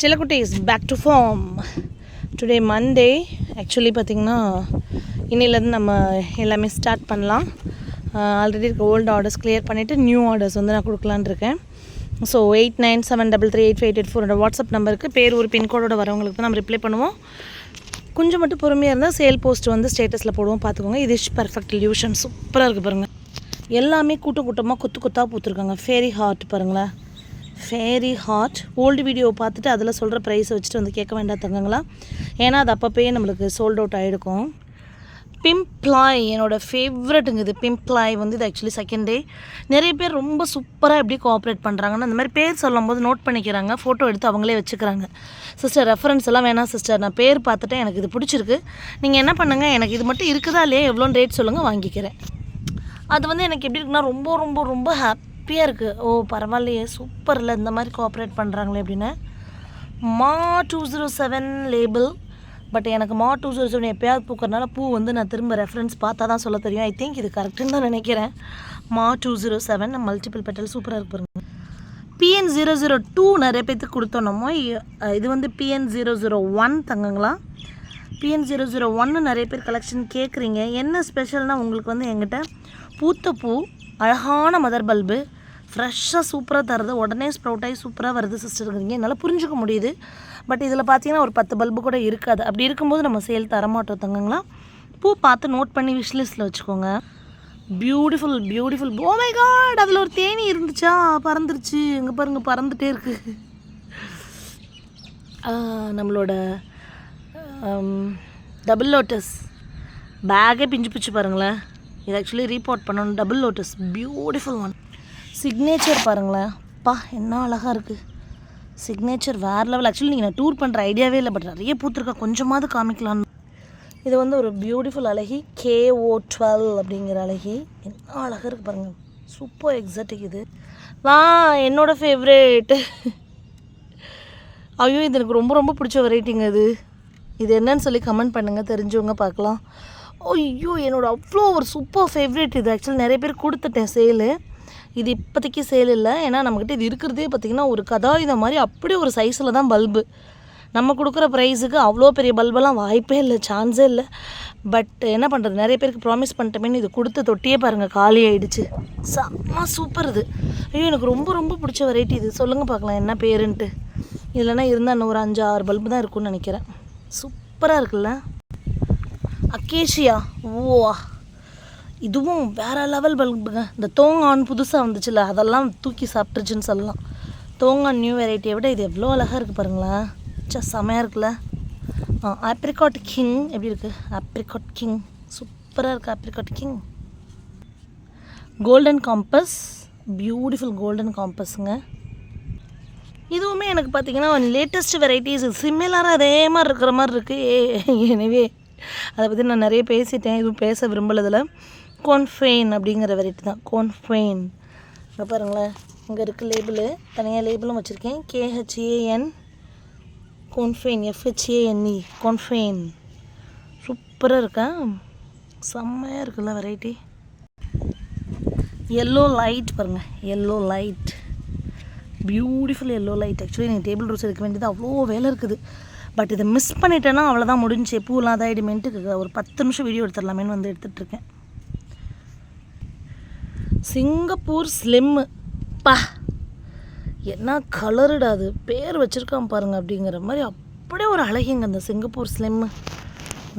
சிலக்குட்டி is back to form today Monday actually பார்த்திங்கன்னா இன்னிலேருந்து நம்ம எல்லாமே ஸ்டார்ட் பண்ணலாம். ஆல்ரெடி இருக்க ஓல்டு ஆர்டர்ஸ் கிளியர் பண்ணிவிட்டு நியூ ஆர்டர்ஸ் வந்து நான் கொடுக்கலான் இருக்கேன். So eight nine seven double three eight eight eight four WhatsApp நம்பருக்கு பேர் ஒரு பின்கோடோட வரவங்களுக்கு தான் நம்ம ரிப்ளை பண்ணுவோம். கொஞ்சம் மட்டும் பொறுமையாக இருந்தால் சேல் போஸ்ட் வந்து ஸ்டேட்டஸில் போடுவோம். பார்த்துக்கோங்க இது இஷ் பர்ஃபெக்ட் லியூஷன் சூப்பராக இருக்குது பாருங்கள் எல்லாமே கூட்டம் கூட்டமாக கொத்து கொத்தாக பூத்துருக்காங்க. ஃபேரி ஹார்ட் பாருங்களேன். ஃபேரி ஹார்ட் ஓல்டு வீடியோ பார்த்துட்டு அதில் சொல்கிற ப்ரைஸை வச்சுட்டு வந்து கேட்க வேண்டாம் தங்கங்களா. ஏன்னா அது அப்பப்போயே நம்மளுக்கு சோல்ட் அவுட் ஆகிருக்கும் பிம்ப்ளாய் என்னோடய ஃபேவரட்டுங்க இது. பிம்ப்ளாய் வந்து இது ஆக்சுவலி செகண்ட் டே நிறைய பேர் ரொம்ப சூப்பராக எப்படி கோஆப்ரேட் பண்ணுறாங்கன்னு அந்த மாதிரி பேர் சொல்லும்போது நோட் பண்ணிக்கிறாங்க. ஃபோட்டோ எடுத்து அவங்களே வச்சுக்கிறாங்க. சிஸ்டர் ரெஃபரன்ஸ் எல்லாம் வேணாம் சிஸ்டர் நான் பேர் பார்த்துட்டேன். எனக்கு இது பிடிச்சிருக்கு. நீங்கள் என்ன பண்ணுங்கள் எனக்கு இது மட்டும் இருக்குதா இல்லையா? எவ்வளோன்னு ரேட் சொல்லுங்கள் வாங்கிக்கிறேன். அது வந்து எனக்கு எப்படி இருக்குன்னா ரொம்ப ரொம்ப ரொம்ப ஹாப்பியாக இருக்குது ஓ பரவாயில்லையே. சூப்பரில் இந்த மாதிரி கோஆப்ரேட் பண்ணுறாங்களே அப்படின்னு. மா two zero seven label but எனக்கு மா டூ ஜீரோ oh செவன் எப்போயாவது பூக்கறனால பூ வந்து நான் திரும்ப ரெஃபரன்ஸ் பார்த்தா தான் சொல்ல தெரியும். ஐ திங்க் இது கரெக்டுன்னு தான் நினைக்கிறேன். மா two zero seven multiple petal சூப்பராக இருக்கு பாருங்க. பிஎன் ஜீரோ ஜீரோ டூ நிறைய பேர்த்துக்கு கொடுத்தோன்னமோ இது வந்து பிஎன் ஜீரோ ஜீரோ ஒன் தங்கங்களா? பிஎன் ஜீரோ ஜீரோ ஒன்று நிறைய பேர் கலெக்ஷன் கேட்குறீங்க என்ன ஸ்பெஷல்னால் உங்களுக்கு வந்து எங்கிட்ட பூத்த பூ அழகான மதர் பல்பு ஃப்ரெஷ்ஷாக சூப்பராக தருது. உடனே ஸ்ப்ரவுட் ஆகி சூப்பராக வருது சிஸ்டருங்கிறீங்க என்னால் புரிஞ்சுக்க முடியுது. பட் இதில் பார்த்தீங்கன்னா ஒரு பத்து பல்பு கூட இருக்காது. அப்படி இருக்கும்போது நம்ம சேல் தரமாட்டோம் தங்கங்களா? பூ பார்த்து நோட் பண்ணி விஷ்லிஸ்ட்டில் வச்சுக்கோங்க. Beautiful beautiful oh my god அதில் ஒரு தேனி இருந்துச்சா? பறந்துருச்சு. இங்கே பாருங்க பறந்துட்டே இருக்கு. நம்மளோட டபுள் லோட்டஸ் பேக்கே பிஞ்சு பிச்சு பாருங்களேன். இது ஆக்சுவலி ரீபோர்ட் பண்ணணும். Double lotus beautiful one signature பாருங்களேன். அப்பா என்ன அழகாக இருக்குது சிக்னேச்சர் வேறு லெவல் ஆக்சுவலி நீங்கள் நான் டூர் பண்ணுற ஐடியாவே இல்லை பட் நிறைய பூத்துருக்கா. கொஞ்சமாவது காமிக்கலான்னு இது வந்து ஒரு பியூட்டிஃபுல் அழகி கேஓ டுவெல் அப்படிங்கிற அழகி. என்ன அழகாக இருக்குது பாருங்கள் சூப்பர் எக்ஸாட்டிக் இது. வா என்னோட ஃபேவரேட் ஐயோ இது எனக்கு ரொம்ப ரொம்ப பிடிச்ச வெரைட்டிங்க இது. இது என்னன்னு சொல்லி கமெண்ட் பண்ணுங்கள் தெரிஞ்சவங்க பார்க்கலாம். ஐயோ என்னோடய அவ்வளோ ஒரு சூப்பர் ஃபேவரேட் இது. ஆக்சுவலி நிறைய பேர் கொடுத்துட்டேன் சேலு இது இப்போதைக்கு சேல் இல்லை. ஏன்னா நம்மக்கிட்ட இது இருக்கிறதே பார்த்திங்கன்னா ஒரு கதாயுதம் மாதிரி அப்படியே ஒரு சைஸில் தான் பல்பு நம்ம கொடுக்குற ப்ரைஸுக்கு அவ்வளோ பெரிய பல்பெல்லாம் வாய்ப்பே இல்லை சான்ஸே இல்லை. பட் என்ன பண்ணுறது நிறைய பேருக்கு ப்ராமிஸ் பண்ணிட்டோமேனு இது கொடுத்த தொட்டியே பாருங்கள் காலி ஆகிடுச்சு செம்ம சூப்பர் இது. ஐயோ எனக்கு ரொம்ப ரொம்ப பிடிச்ச வெரைட்டி இது. சொல்லுங்கள் பார்க்கலாம் என்ன பேருன்ட்டு. இல்லைன்னா இருந்தால் இன்னும் ஒரு அஞ்சு ஆறு பல்பு தான் இருக்கும்னு நினைக்கிறேன். சூப்பராக இருக்குல்ல? அக்கேஷியா ஓவா இதுவும் வேற லெவல் பல்புங்க இந்த தோங்கான் புதுசாக வந்துச்சுல அதெல்லாம் தூக்கி சாப்பிட்ருச்சுன்னு சொல்லலாம். தோங்கான் நியூ வெரைட்டியை விட இது எவ்வளோ அழகாக இருக்குது பாருங்களேன். சே செமையாக இருக்குல்ல. ஆ ஆப்ரிகாட் கிங் எப்படி இருக்குது ஆப்ரிகாட் கிங் சூப்பராக இருக்குது apricot king golden compass beautiful golden காம்பஸுங்க இதுவுமே எனக்கு பார்த்தீங்கன்னா லேட்டஸ்ட் வெரைட்டிஸ் சிமிலராக அதே மாதிரி இருக்கிற மாதிரி இருக்குது எனவே அதை பற்றி நான் நிறைய பேசிட்டேன் எதுவும் பேச விரும்பலதில் கோன்ஃபெயின் அப்படிங்கிற வெரைட்டி தான். கோன்ஃபெயின் இங்கே பாருங்களேன். இங்கே இருக்குது லேபிளு தனியாக லேபிளும் வச்சுருக்கேன். கேஹெச்ஏஎன் கோன்ஃபெயின் எஃப்ஹெச்ஏஎன்இ கோன்ஃபெயின் சூப்பராக இருக்கா? செம்மையாக இருக்குல்ல வெரைட்டி எல்லோ லைட் பாருங்கள் yellow light beautiful yellow light actually எனக்கு டேபிள் ரோஸ் எடுக்க வேண்டியது அவ்வளோ வேலை இருக்குது. பட் இதை மிஸ் பண்ணிட்டேன்னா அவ்வளோதான் முடிஞ்சு பூலாம் அதாயிடுமேன்ட்டு ஒரு பத்து நிமிஷம் வீடியோ எடுத்துடலாமேன்னு வந்து எடுத்துகிட்ருக்கேன் சிங்கப்பூர் ஸ்லிம்மு பா. என்ன கலருடா அது? பேர் வச்சுருக்கான் பாருங்க அப்படிங்கிற மாதிரி அப்படியே ஒரு அழகிங்க அந்த சிங்கப்பூர் ஸ்லிம்மு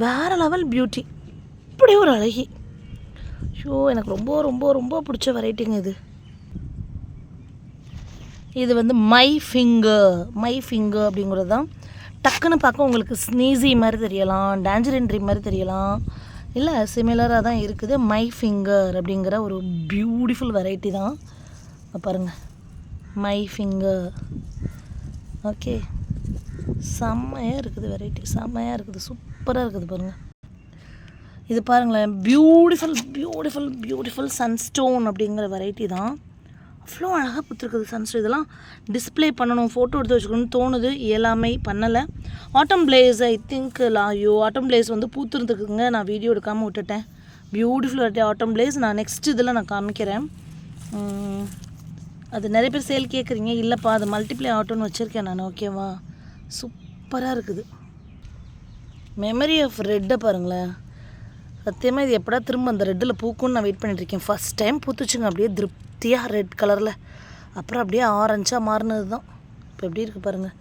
வேறு லெவல் பியூட்டி அப்படியே ஒரு அழகி. ஷோ எனக்கு ரொம்ப ரொம்ப ரொம்ப பிடிச்ச வெரைட்டிங்க இது. இது வந்து மை ஃபிங்கர் மை ஃபிங்கர் அப்படிங்கிறது தான் டக்குன்னு பார்க்க உங்களுக்கு ஸ்னீசி மாதிரி தெரியலாம் டேஞ்சரின்ட்ரி மாதிரி தெரியலாம். இல்லை சிமிலராக தான் இருக்குது. மை ஃபிங்கர் அப்படிங்கிற ஒரு பியூட்டிஃபுல் வெரைட்டி தான். பாருங்கள் மை ஃபிங்கர் ஓகே செம்மையாக இருக்குது வெரைட்டி செம்மையாக இருக்குது. சூப்பராக இருக்குது பாருங்கள் இது பாருங்களேன். பியூட்டிஃபுல் பியூட்டிஃபுல் பியூட்டிஃபுல் சன்ஸ்டோன் அப்படிங்கிற வெரைட்டி தான். அவ்வளோ அழகாக கொடுத்துருக்குது சன்ஸ்டர் இதெல்லாம் டிஸ்ப்ளே பண்ணணும் ஃபோட்டோ எடுத்து வச்சுக்கணும்னு தோணுது. இயலாமை பண்ணலை. ஆட்டம் பிளேஸ் ஐ திங்க் லாயோ ஆட்டம் பிளேஸ் வந்து பூத்துருந்துக்குங்க நான் வீடியோ எடுக்காமல் விட்டுட்டேன். பியூட்டிஃபுல் வெரைட்டி ஆட்டம் பிளேஸ் நான் நெக்ஸ்ட் இதில் நான் காமிக்கிறேன். அது நிறைய பேர் சேல் கேட்குறீங்க. இல்லைப்பா அது மல்டிப்ளை ஆட்டோன்னு வச்சுருக்கேன் நான் ஓகேவா சூப்பராக இருக்குது. மெமரி ஆஃப் ரெட்டை பாருங்களேன். சத்தியமாக இது எப்படா திரும்ப அந்த ரெட்டில் பூக்கும்னு நான் வெயிட் பண்ணிட்டு இருக்கேன். ஃபஸ்ட் டைம் பூத்துச்சுங்க. அப்படியே பத்தியாக ரெட் கலரில் அப்புறம் அப்படியே ஆரஞ்சாக மாறினது தான் இப்போ எப்படி இருக்குது பாருங்கள்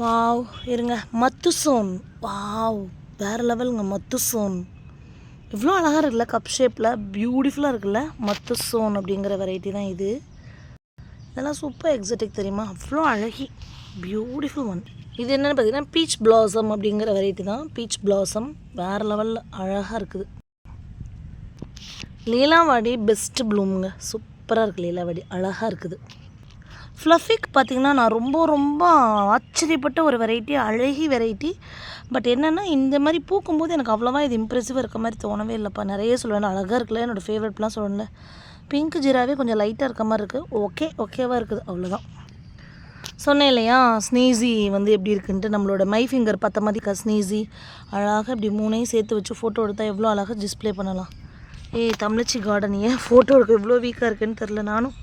வாவ் இருங்க. மத்துசோன். வாவ் வேறு லெவலுங்க மத்துசோன். இவ்வளோ அழகாக இருக்குல்ல கப் ஷேப்பில் பியூட்டிஃபுல்லாக இருக்குல்ல மத்துசோன் அப்படிங்கிற வெரைட்டி தான் இது. இதெல்லாம் சூப்பர் எக்ஸட்டிக் தெரியுமா? அவ்வளோ அழகி. பியூட்டிஃபுல் ஒன் இது என்னென்னு பார்த்தீங்கன்னா பீச் பிளாசம் அப்படிங்கிற வெரைட்டி தான். பீச் பிளாசம் வேறு லெவலில் அழகாக இருக்குது. லீலாவாடி பெஸ்ட்டு ப்ளூமுங்க சூப்பராக இருக்குது லீலாவாடி. அழகாக இருக்குது. ஃப்ளஃபிக் பார்த்திங்கன்னா நான் ரொம்ப ரொம்ப ஆச்சரியப்பட்ட ஒரு வெரைட்டி அழகி வெரைட்டி பட் என்னென்னா இந்த மாதிரி பூக்கும்போது எனக்கு அவ்வளோவா இது இம்ப்ரெசிவாக இருக்க மாதிரி தோணவே இல்லைப்பா. நிறைய சொல்லுவேன். அழகாக இருக்குல்ல என்னோடய ஃபேவரட்லாம் சொல்லணும்ல பிங்க் ஜீராவே கொஞ்சம் லைட்டாக இருக்க மாதிரி இருக்குது ஓகே ஓகேவாக இருக்குது. அவ்வளோதான் சொன்னேன் இல்லையா ஸ்னீசி வந்து எப்படி இருக்குன்ட்டு. நம்மளோட மை ஃபிங்கர் பத்த மாதிரி இருக்கா ஸ்னீசி அழகாக இப்படி மூணையும் சேர்த்து வச்சு ஃபோட்டோ எடுத்தால் எவ்வளோ அழகாக டிஸ்ப்ளே பண்ணலாம். ஏய் தமிழச்சி கார்டன் ஏன் ஃபோட்டோ எடுக்க இவ்வளோ வீக்காக இருக்குன்னு தெரில நானும்.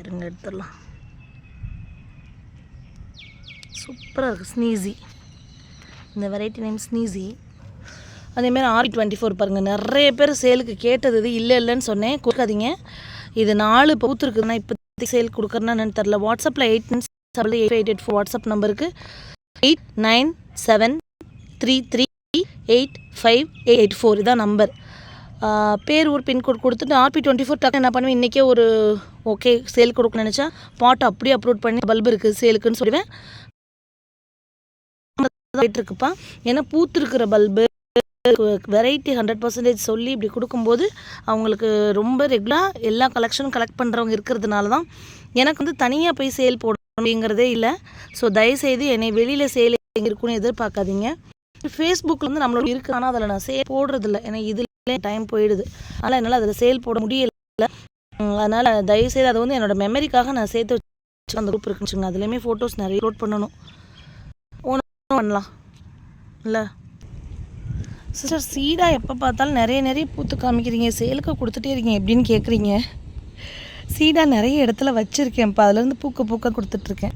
இருங்க எடுத்துடலாம். சூப்பராக இருக்குது ஸ்னீசி இந்த வெரைட்டி நேம் ஸ்னீசி அதேமாரி ஆர் டுவெண்ட்டி ஃபோர் பாருங்கள் நிறைய பேர் சேலுக்கு கேட்டது இது இல்லை இல்லைன்னு சொன்னேன். கொடுக்காதீங்க. இது நாலு பவுத்துருக்குதுன்னா இப்போ சேல் கொடுக்குறேன்னா என்னன்னு தெரில வாட்ஸ்அப்பில் eight nine seven eight eight eight four WhatsApp நம்பருக்கு eight nine seven three three eight five eight four இதான் நம்பர் பேர் ஊர் பின்கோட் கொடுத்துட்டு ஆர்பி டுவெண்ட்டி ஃபோர் டக்கு என்ன பண்ணுவேன்? இன்றைக்கே ஒரு ஓகே சேல் கொடுக்க நினச்சா பாட்டை அப்படியே அப்லோட் பண்ணி பல்பு இருக்குது சேலுக்குன்னு சொல்லுவேன் இருக்குப்பா. ஏன்னா பூத்துருக்கிற பல்பு வெரைட்டி ஹண்ட்ரட் பர்சன்டேஜ் சொல்லி இப்படி கொடுக்கும்போது அவங்களுக்கு ரொம்ப ரெகுலராக எல்லா கலெக்ஷனும் கலெக்ட் பண்ணுறவங்க இருக்கிறதுனால தான் எனக்கு வந்து தனியாக போய் சேல் போடணும் அப்படிங்கிறதே இல்லை. ஸோ தயவுசெய்து என்னை வெளியில் சேல் எங்கே இருக்குன்னு எதிர்பார்க்காதீங்க. ஃபேஸ்புக்கில் வந்து நம்மளோட இருக்குது ஆனால் அதில் நான் சேல் போடுறதில்ல. ஏன்னா இதில் டைம் போயிடுது. அதனால் என்னால் அதில் சேல் போட முடியல. அதனால் தயவுசெய்து அதை வந்து என்னோடய மெமரிக்காக நான் சேர்த்து வச்சு அந்த குரூப் இருக்குன்னு அதுலேயுமே ஃபோட்டோஸ் நிறைய லோட் பண்ணணும். ஒன்று பண்ணலாம். இல்லை? சிஸ்டர் சீடாக எப்போ பார்த்தாலும் நிறைய நிறைய பூத்து காமிக்கிறீங்க. சேலுக்கு கொடுத்துட்டே இருக்கீங்க. எப்படின்னு கேட்குறீங்க சீடாக நிறைய இடத்துல வச்சுருக்கேன். இப்போ அதுலேருந்து பூக்க பூக்க கொடுத்துட்ருக்கேன்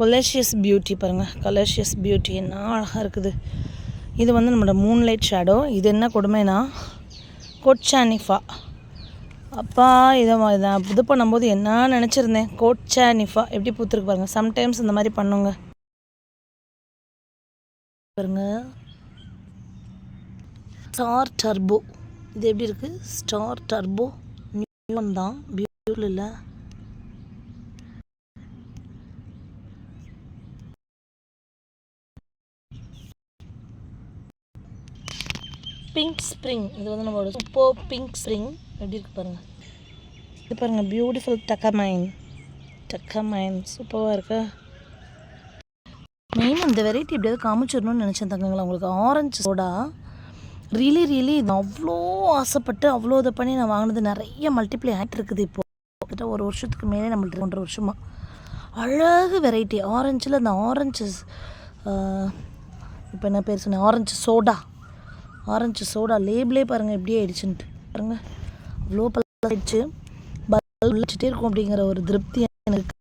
கொலேஷியஸ் பியூட்டி பாருங்கள் கொலேஷியஸ் பியூட்டி என்ன அழகாக இருக்குது. இது வந்து நம்மளோட மூன்லைட் ஷேடோ இது என்ன கொடுமைனா கோட்சானிஃபா அப்பா இதை இதை இது பண்ணும்போது என்ன நினச்சிருந்தேன்? கோட்சானிஃபா எப்படி பூத்துருக்கு பாருங்கள் சம்டைம்ஸ் இந்த மாதிரி பண்ணுங்க. பாருங்க. ஸ்டார் டர்போ இது எப்படி இருக்குது ஸ்டார் டர்போ நியூ தான். பியூட்டிஃபுல் இல்லை? Pink spring. இது வந்து நம்மளோட சூப்பர் பிங்க் ஸ்ப்ரிங். எப்படி இருக்கு பாருங்க. இது பாருங்க பியூட்டிஃபுல் டக்கமைன் டக்கமைன் சூப்பராக இருக்கா. மெயின் அந்த வெரைட்டி எப்படியாவது காமிச்சிடணும்னு நினச்சேன் தங்கங்களா உங்களுக்கு ஆரஞ்சு சோடா ரியலி ரியலி இது அவ்வளோ ஆசைப்பட்டு அவ்வளோ இதை பண்ணி நான் வாங்கினது நிறைய மல்டிப்ளை ஆகிட்டு இருக்குது இப்போ. கிட்ட ஒரு வருஷத்துக்கு மேலே நம்மள்ட்ட ஒன்றரை வருஷமாக அழகு வெரைட்டி ஆரஞ்சில் அந்த ஆரஞ்சு இப்போ என்ன பேர் சொன்னேன்? ஆரஞ்சு சோடா ஆரஞ்சு சோடா லேபிளே பாருங்கள் எப்படி ஆயிடுச்சுன்ட்டு பாருங்கள் அவ்வளோ பல்ல ஆயிடுச்சு. வச்சுட்டே இருக்கும் அப்படிங்கிற ஒரு திருப்தி எனக்கு.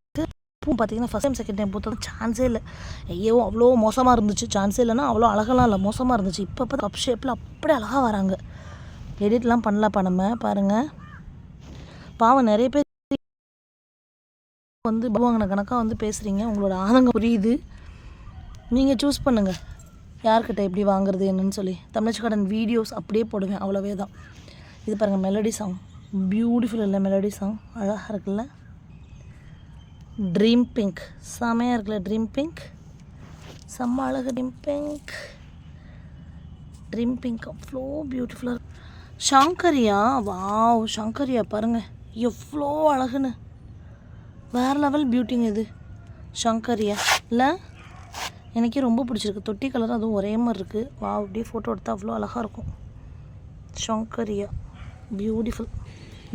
பூ பார்த்தீங்கன்னா ஃபஸ்ட் டைம் செகண்ட் டைம் பூத்தது சான்ஸே இல்லை. ஐயோ அவ்வளோ மோசமாக இருந்துச்சு. சான்ஸே இல்லைன்னா அவ்வளோ அழகெல்லாம் இல்லை. மோசமாக இருந்துச்சு. இப்போ பார்த்து கப் ஷேப்பில் அப்படியே அழகாக வராங்க. எடிட்லாம் பண்ணலப்பா நம்ம. பாருங்கள் பாவம் நிறைய பேர் வந்து வாங்கின கணக்காக வந்து பேசுகிறீங்க உங்களோட ஆதங்கம் புரியுது. நீங்கள் சூஸ் பண்ணுங்கள் யார்கிட்ட எப்படி வாங்குறது என்னன்னு சொல்லி. தமிழ் வீடியோஸ் அப்படியே போடுவேன் அவ்வளோவே தான். இது பாருங்கள் மெலடி சாங் பியூட்டிஃபுல் இல்லை மெலடி சாங் அழகாக இருக்குல்ல? ட்ரீம் பிங்க் செமையாக இருக்குல்ல ட்ரீம் பிங்க் செம்ம அழகு ட்ரீம் பிங்க் ட்ரீம் பிங்க் அவ்வளோ பியூட்டிஃபுல்லாக ஷாங்கரியா? வாவ் ஷங்கரியா பாருங்கள் எவ்வளோ அழகுன்னு. வேறு லெவல் பியூட்டிங்க இது. ஷங்கரியா இல்லை? எனக்கே ரொம்ப பிடிச்சிருக்கு. தொட்டி கலர் அதுவும் ஒரே மாதிரி இருக்குது வா அப்படியே ஃபோட்டோ எடுத்தால் அவ்வளோ அழகாக இருக்கும். ஷங்கரியா பியூட்டிஃபுல்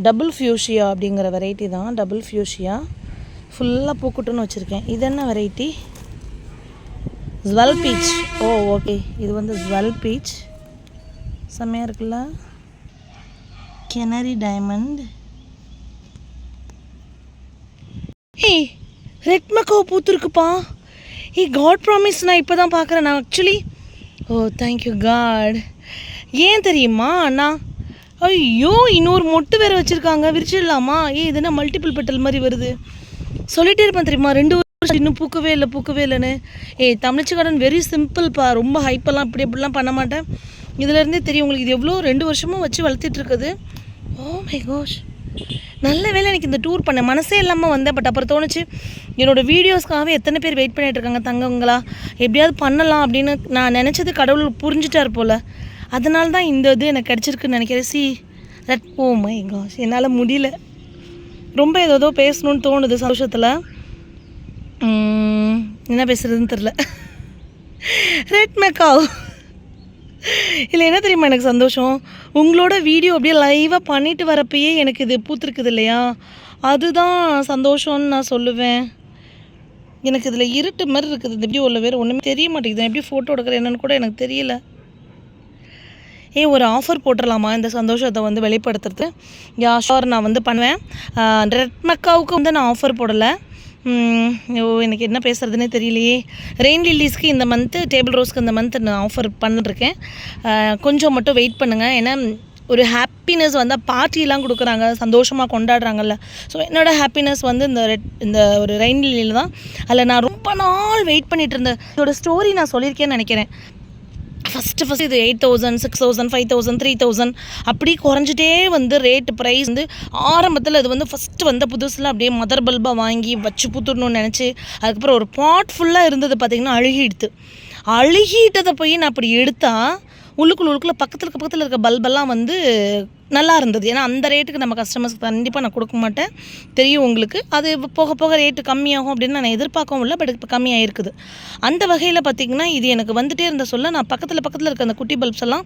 டபுள் ஃபியூஷியா அப்படிங்கிற வெரைட்டி தான். டபுள் ஃபியூஷியா ஃபுல்லாக பூக்குட்டுன்னு வச்சுருக்கேன். இது என்ன variety jewel peach oh okay இது வந்து ஜுவல் பீச் செம்மையாக இருக்குல்ல? கெனரி டைமண்ட் ஏய் ரெட் மக்கோ பூத்துருக்குப்பா. ஏ காட் ப்ராமிஸ் நான் இப்போ தான் பார்க்குறேன். நான் ஆக்சுவலி ஓ தேங்க்யூ காட் ஏன் தெரியுமா அண்ணா? ஐயோ இன்னொரு மொட்டு வேறு வச்சுருக்காங்க. விரிச்சிடலாமா? ஏ இது என்ன மல்டிபிள் பெட்டல் மாதிரி வருது? சொல்லிட்டே இருப்பேன் தெரியுமா ரெண்டு வருஷம் இன்னும் பூக்கவே இல்லை பூக்கவே இல்லைன்னு. ஏய் தமிழ்ச்சி கார்டன் வெரி சிம்பிள்ப்பா ரொம்ப ஹைப்பெல்லாம் இப்படி இப்படிலாம் பண்ண மாட்டேன். இதுலேருந்தே தெரியும் உங்களுக்கு இது எவ்வளோ ரெண்டு வருஷமும் வச்சு வளர்த்துட்ருக்குது ஓ oh மை கோஷ் நல்ல வேளை எனக்கு இந்த டூர் பண்ண மனசே இல்லாமல் வந்தேன் பட் அப்புறம் தோணுச்சு என்னோடய வீடியோஸ்க்காகவே எத்தனை பேர் வெயிட் பண்ணிகிட்டு இருக்காங்க தங்கங்களா? எப்படியாவது பண்ணலாம் அப்படின்னு நான் நினச்சது கடவுள் புரிஞ்சுட்டார் போல். அதனால தான் இந்த இது எனக்கு கிடச்சிருக்குன்னு நினைக்கிறேன். See that oh my gosh என்னால் முடியல. ரொம்ப ஏதோ ஏதோ பேசணும்னு தோணுது சந்தோஷத்தில். என்ன பேசுறதுன்னு தெரில ரெட் மெக்காவ் இல்லை என்ன தெரியுமா எனக்கு சந்தோஷம்? உங்களோட வீடியோ அப்படியே லைவாக பண்ணிட்டு வரப்பயே எனக்கு இது பூத்துருக்குது இல்லையா? அதுதான் சந்தோஷம்னு நான் சொல்லுவேன். எனக்கு இதில் இருட்டு மாதிரி இருக்குது. இந்த உள்ள வேறு ஒன்றுமே தெரிய மாட்டேங்குது. எப்படி ஃபோட்டோ எடுக்கிறேன் என்னன்னு கூட எனக்கு தெரியல. ஏ ஒரு ஆஃபர் போட்டுடலாமா இந்த சந்தோஷத்தை வந்து வெளிப்படுத்துறது. யா ஷோர் நான் வந்து பண்ணுவேன். ரெட் மக்காவுக்கு வந்து நான் ஆஃபர் போடலை. ஓ எனக்கு என்ன பேசுகிறதுனே தெரியலையே. ரெயின் லில்லிஸ்க்கு இந்த மந்த்து டேபிள் ரோஸ்க்கு இந்த மந்த் நான் ஆஃபர் பண்ணிட்டுருக்கேன். கொஞ்சம் மட்டும் வெயிட் பண்ணுங்கள் ஏன்னா ஒரு ஹாப்பினஸ் வந்து பார்ட்டிலாம் கொடுக்குறாங்க சந்தோஷமாக கொண்டாடுறாங்கல்ல. ஸோ என்னோட ஹாப்பினஸ் வந்து இந்த ரெட் இந்த ஒரு ரெயின் லில்லியில் தான். அதில் நான் ரொம்ப நாள் வெயிட் பண்ணிகிட்டு இருந்தேன் இதோட ஸ்டோரி நான் சொல்லியிருக்கேன்னு நினைக்கிறேன். ஃபஸ்ட்டு ஃபஸ்ட்டு இது eight thousand six thousand five thousand three thousand அப்படி குறைஞ்சிட்டே வந்து ரேட்டு ப்ரைஸ் வந்து ஆரம்பத்தில் இது வந்து ஃபஸ்ட்டு வந்த புதுசில் அப்படியே மதர் பல்பாக வாங்கி வச்சு புத்துடணும்னு நினச்சி அதுக்கப்புறம் ஒரு பாட் ஃபுல்லாக இருந்தது பார்த்திங்கன்னா அழுகிடுது அழுகிட்டதை போய் நான் அப்படி எடுத்தால் உள்ளுக்குள்ள உள்ளுக்குள்ள பக்கத்தில் இருக்க பக்கத்தில் இருக்க பல்பெல்லாம் வந்து நல்லா இருந்தது. ஏன்னா அந்த ரேட்டுக்கு நம்ம கஸ்டமர்ஸ்க்கு கண்டிப்பாக நான் கொடுக்க மாட்டேன். தெரியும் உங்களுக்கு. அது போக போக ரேட்டு கம்மியாகும் அப்படின்னு நான் எதிர்பார்க்கவும் இல்லை. பட் இப்போ கம்மியாக இருக்குது அந்த வகையில் பார்த்திங்கன்னா இது எனக்கு வந்துகிட்டே இருந்த சொல்ல நான் பக்கத்தில் பக்கத்தில் இருக்க அந்த குட்டி பல்ப்ஸ் எல்லாம்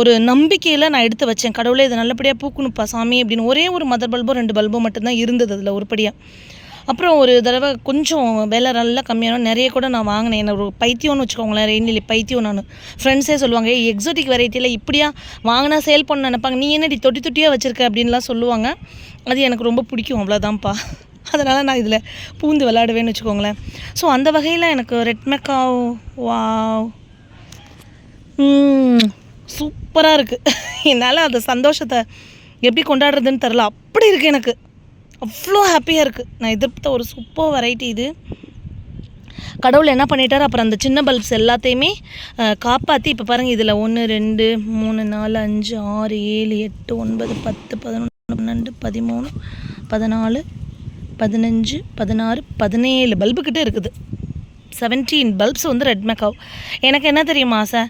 ஒரு நம்பிக்கையில் நான் எடுத்து வச்சேன். கடவுளே இது நல்லபடியாக பூக்கணுப்பா சாமி அப்படின்னு ஒரே ஒரு மதர் பல்போ ரெண்டு பல்போ மட்டும்தான் இருந்தது அதில் உருப்படியாக அப்புறம் ஒரு தடவை கொஞ்சம் விலை நல்லா கம்மியான நிறைய கூட நான் வாங்கினேன். என்ன ஒரு பைத்தியம்னு வச்சுக்கோங்களேன் ரெயின்லி பைத்தியம் நான். ஃப்ரெண்ட்ஸே சொல்லுவாங்க எக்ஸோட்டிக் வெரைட்டியில் இப்படியா வாங்கினா சேல் பண்ண நினைப்பாங்க. நீ என்னடி தொட்டி தொட்டியாக வச்சுருக்க? அப்படின்லாம் சொல்லுவாங்க. அது எனக்கு ரொம்ப பிடிக்கும் அவ்வளோதான்ப்பா அதனால் நான் இதில் பூந்து விளாடுவேன்னு வச்சுக்கோங்களேன். ஸோ அந்த வகையில் எனக்கு ரெட் வா வாவ். சூப்பராக இருக்குது என்னால் அந்த சந்தோஷத்தை எப்படி கொண்டாடுறதுன்னு தெரில அப்படி இருக்குது எனக்கு. அவ்வளோ ஹாப்பியாக இருக்குது நான் எதிர்த்த ஒரு சூப்பர் வெரைட்டி இது. கடவுள் என்ன பண்ணிட்டார்? அப்புறம் அந்த சின்ன பல்ப்ஸ் எல்லாத்தையுமே காப்பாற்றி இப்போ பாருங்கள் இதில் ஒன்று ரெண்டு மூணு நாலு அஞ்சு ஆறு ஏழு எட்டு ஒன்பது பத்து பதினொன்று பன்னெண்டு பதிமூணு பதினாலு பதினஞ்சு பதினாறு பதினேழு பல்பு இருக்குது. செவன்டீன் பல்ப்ஸ் வந்து ரெட் மேக்காவ் எனக்கு என்ன தெரியுமா ஆசை?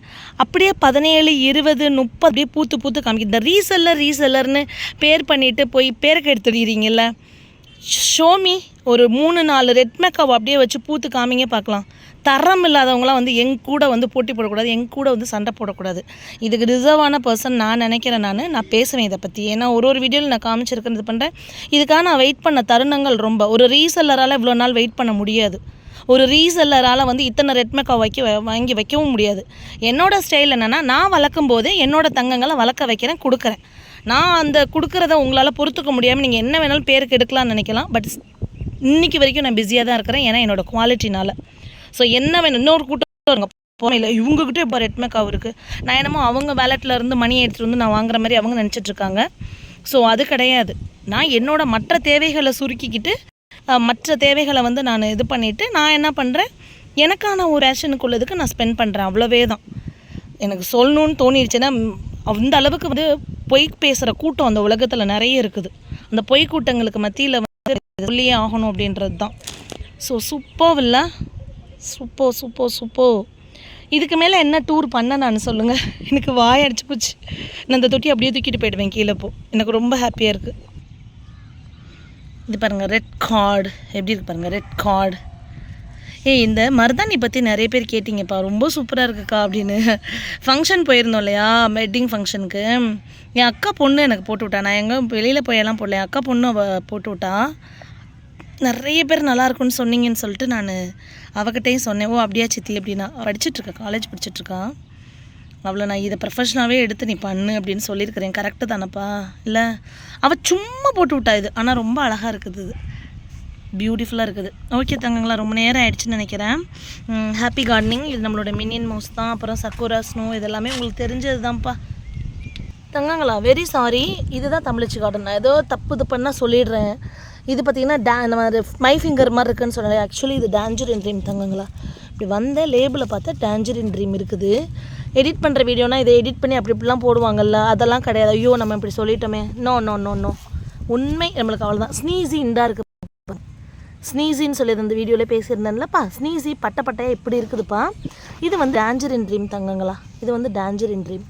அப்படியே பதினேழு இருபது முப்பது அப்படியே பூத்து பூத்து காமிக்குது. இந்த ரீசெல்லர் ரீசெல்லர்னு பேர் பண்ணிட்டு போய் பேருக்கு எடுத்துடுறீங்கல்ல? ஷோமி ஒரு மூணு நாலு ரெட் மேக்காவ் அப்படியே வச்சு பூத்து காமிங்க பார்க்கலாம். தரம் இல்லாதவங்களாம் வந்து எங் கூட வந்து போட்டி போடக்கூடாது எங் கூட வந்து சண்டை போடக்கூடாது. இதுக்கு ரிசர்வான பர்சன் நான் நினைக்கிறேன் நான். நான் பேசுவேன் இதை பற்றி ஏன்னா ஒரு ஒரு வீடியோவில் நான் காமிச்சிருக்கேன் இது பண்ணுறேன் இதுக்காக நான் வெயிட் பண்ண தருணங்கள் ரொம்ப. ஒரு ரீசெல்லரால் இவ்வளோ நாள் வெயிட் பண்ண முடியாது. ஒரு ரீசெல்லரால் வந்து இத்தனை ரெட்மெக்கா வைக்க வாங்கி வைக்கவும் முடியாது. என்னோட ஸ்டைல் என்னென்னா நான் வளர்க்கும் போது என்னோடய தங்கங்களை வளர்க்க வைக்கிறேன் கொடுக்குறேன். நான் அந்த கொடுக்குறத உங்களால் பொறுத்துக்க முடியாமல் நீங்கள் என்ன வேணாலும் பேருக்கு எடுக்கலாம்னு நினைக்கலாம். பட் இன்றைக்கி வரைக்கும் நான் பிஸியாக தான் இருக்கிறேன். ஏன்னா என்னோட குவாலிட்டினால் ஸோ என்ன வேணும்? இன்னொரு கூட்டம் போன இல்லை இவங்ககிட்ட இப்போ ரெட் இருக்குது நான் என்னமோ அவங்க வேலெட்டில் இருந்து மணி எடுத்துகிட்டு வந்து நான் வாங்குற மாதிரி அவங்க நினச்சிட்டு இருக்காங்க. ஸோ அது கிடையாது. நான் என்னோட மற்ற தேவைகளை சுருக்கிக்கிட்டு மற்ற தேவைகளை வந்து நான் இது பண்ணிவிட்டு நான் என்ன பண்ணுறேன் எனக்கான ஒரு ஆக்ஷனுக்கு உள்ளதுக்கு நான் ஸ்பெண்ட் பண்ணுறேன் அவ்வளோவே தான் எனக்கு சொல்லணும்னு தோணிடுச்சுன்னா அந்த அளவுக்கு வந்து பொய் பேசுகிற கூட்டம் அந்த உலகத்தில் நிறைய இருக்குது. அந்த பொய் கூட்டங்களுக்கு மத்தியில் வந்து சொல்லியே ஆகணும் அப்படின்றது தான் ஸோ சூப்பர் இல்லை சூப்போ சூப்போ சூப்போ இதுக்கு மேலே என்ன டூர் பண்ண நான் சொல்லுங்கள் எனக்கு வாய் அடிச்சு போச்சு. நான் அந்த தொட்டி அப்படியே தூக்கிட்டு போயிடுவேன் கீழே போ. எனக்கு ரொம்ப ஹாப்பியாக இருக்குது இது பாருங்கள் ரெட் கார்டு எப்படி இருக்கு பாருங்கள் ரெட் கார்டு ஏய் இந்த மருதாணி பற்றி நிறைய பேர் கேட்டிங்கப்பா. ரொம்ப சூப்பராக இருக்குக்கா அப்படின்னு. ஃபங்க்ஷன் போயிருந்தோம் இல்லையா? வெட்டிங் ஃபங்க்ஷனுக்கு என் அக்கா பொண்ணு எனக்கு போட்டு விட்டா. நான் எங்கே வெளியில் போயெல்லாம் போடல. என் அக்கா பொண்ணு அவ போட்டு விட்டா. நிறைய பேர் நல்லாயிருக்குன்னு சொன்னீங்கன்னு சொல்லிட்டு நான் அவகிட்டையும் சொன்னேன். ஓ அப்படியா சித்தி அப்படின்னா. படிச்சுட்ருக்கா காலேஜ் படிச்சிட்ருக்கா அவளை நான் இதை ப்ரொஃபஷனாகவே எடுத்து நீ பண்ணு அப்படின்னு சொல்லியிருக்கிறேன். கரெக்டு தானப்பா? இல்லை? அவள் சும்மா போட்டு விட்டா இது. ஆனால் ரொம்ப அழகாக இருக்குது இது. பியூட்டிஃபுல்லாக இருக்குது. ஓகே தங்கங்களா ரொம்ப நேரம் ஆயிடுச்சுன்னு நினைக்கிறேன். ஹாப்பி கார்டனிங் இது நம்மளோட மினியன் மவுஸ் தான். அப்புறம் சக்குரா ஸ்னோ இதெல்லாமே உங்களுக்கு தெரிஞ்சது தான்ப்பா தங்கங்களா வெரி சாரி இதுதான் தமிழச்சி கார்டன் நான் ஏதோ தப்பு இது பண்ணால் சொல்லிடுறேன். இது பார்த்தீங்கன்னா டே நம்ம மை ஃபிங்கர் மாதிரி இருக்குன்னு சொன்னேன் ஆக்சுவலி இது டேஞ்சரின் ட்ரீம் தங்கங்களா. இப்படி வந்த லேபிளை பார்த்தா டேஞ்சரின் ட்ரீம் இருக்குது. எடிட் பண்ணுற வீடியோனா இதை எடிட் பண்ணி அப்படி இப்படிலாம் போடுவாங்கல்ல அதெல்லாம் கிடையாது. ஐயோ நம்ம இப்படி சொல்லிட்டோமே. நோ நோ நோ நோ உண்மை நம்மளுக்கு அவ்வளோதான் ஸ்னீஸி இண்டாக இருக்குது ஸ்னீஸின்னு சொல்லி அந்த வீடியோவில் பேசியிருந்தேன்லப்பா ஸ்னீஸி பட்ட பட்டையாக இப்படி இருக்குதுப்பா. இது வந்து டேஞ்சரின் ட்ரீம் தங்கங்களா? இது வந்து டேஞ்சரின் ட்ரீம்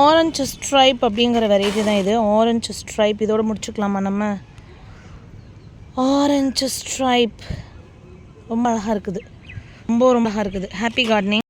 ஆரஞ்சு ஸ்ட்ரைப் அப்படிங்கிற வெரைட்டி தான் இது. ஆரஞ்சு ஸ்ட்ரைப் இதோட முடிச்சுக்கலாமா நம்ம? ஆரஞ்சு ஸ்ட்ரைப் ரொம்ப அழகாக இருக்குது. ரொம்ப ரொம்ப அழகாக இருக்குது. Happy gardening